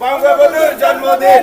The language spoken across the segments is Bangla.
বঙ্গবন্ধুর জন্মদিন।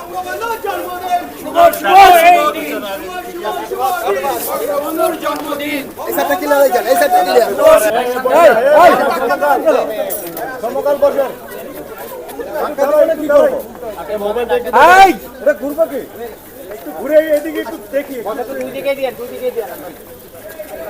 সাইডটা ক্লিয়ার এই ঘুরবো কি একটু ঘুরে এদিকে একটু দেখি শুভ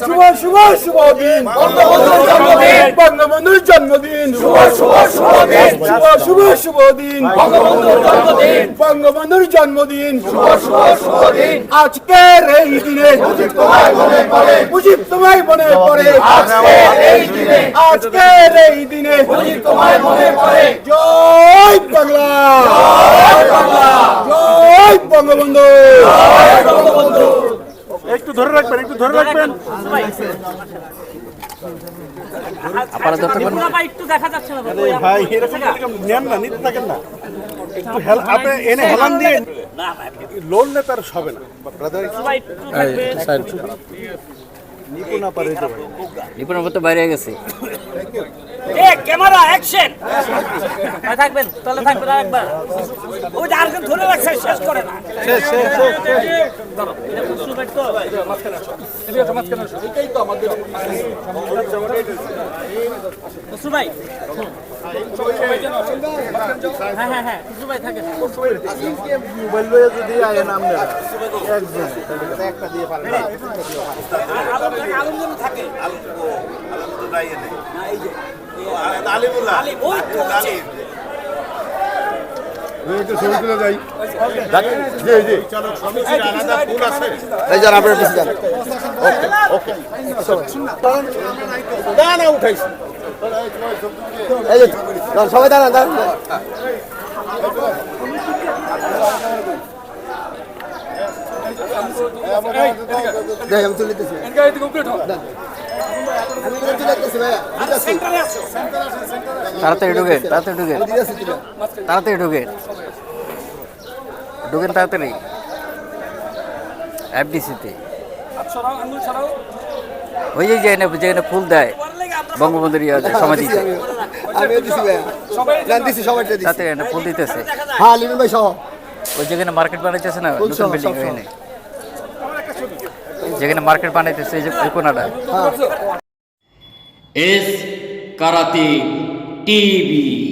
শুভ শুভ শুভ দিন। বঙ্গবন্ধুর জন্মদিন বঙ্গবন্ধুর জন্মদিন। শুভ শুভ শুভ দিন। শুভ শুভ শুভ দিন। বঙ্গবন্ধুর জন্মদিন। বঙ্গবন্ধুর জন্মদিন। শুভ শুভ শুভ দিন। আজকের এই দিনে মুজিব তোমায় মনে পড়ে। মুজিব তোমায় মনে পড়ে। আজকের এই দিনে আজকের এই দিনে মুজিব তোমায় মনে পড়ে। জয় বাংলা। জয় বাংলা। জয় বঙ্গবন্ধু। একটু ধরে রাখবেন একটু ধরে রাখবেন। একটু দেখা যাচ্ছে না তো। ভাই এরকম এরকম নেন না নিতে থাকেন না। একটু হেল আপনি এনে হেলান দিয়ে লোন নে তার হবে না। ব্রাদার সবাই একটু থাকবে। নিপুণ পারে ভাই। রিপনের মতো বাইরে গেছে। এ ক্যামেরা অ্যাকশন। থাকবেন তাহলে থাকবেন আরেকবার ওই যে আরেকজন ধরে রাখছে শেষ করে না শেষ শেষ শেষ শেষ। এটা খুশরু ভাই তো খুশরু ভাই হ্যাঁ হ্যাঁ হ্যাঁ ভাই থাকে মোবাইল লয়ে যদি আয় নাম একজন একটা দিয়ে পারবে আলম থাকে আলিমুল্লাহ ওই তো সবাই দাঁড়ান দাঁড়ান আমি তুলে দিতেছি তাড়াতাড়ি ঢুকেন তাড়াতাড়ি ঢুকেন তাড়াতাড়ি ঢুকেন ঢুকেন তাড়াতাড়ি। এফডিসিতে ওই যে যেখানে যেখানে ফুল দেয় বঙ্গবন্ধুর ইয়ে ফুল দিতেছে। হ্যাঁ লিমিন ভাই সহ। ওই যেখানে মার্কেট বানাইতেছে না নতুন বিল্ডিং ওখানে যেখানে মার্কেট বানাইতেছে এই যে কোনাটা। হ্যাঁ। S karate TV.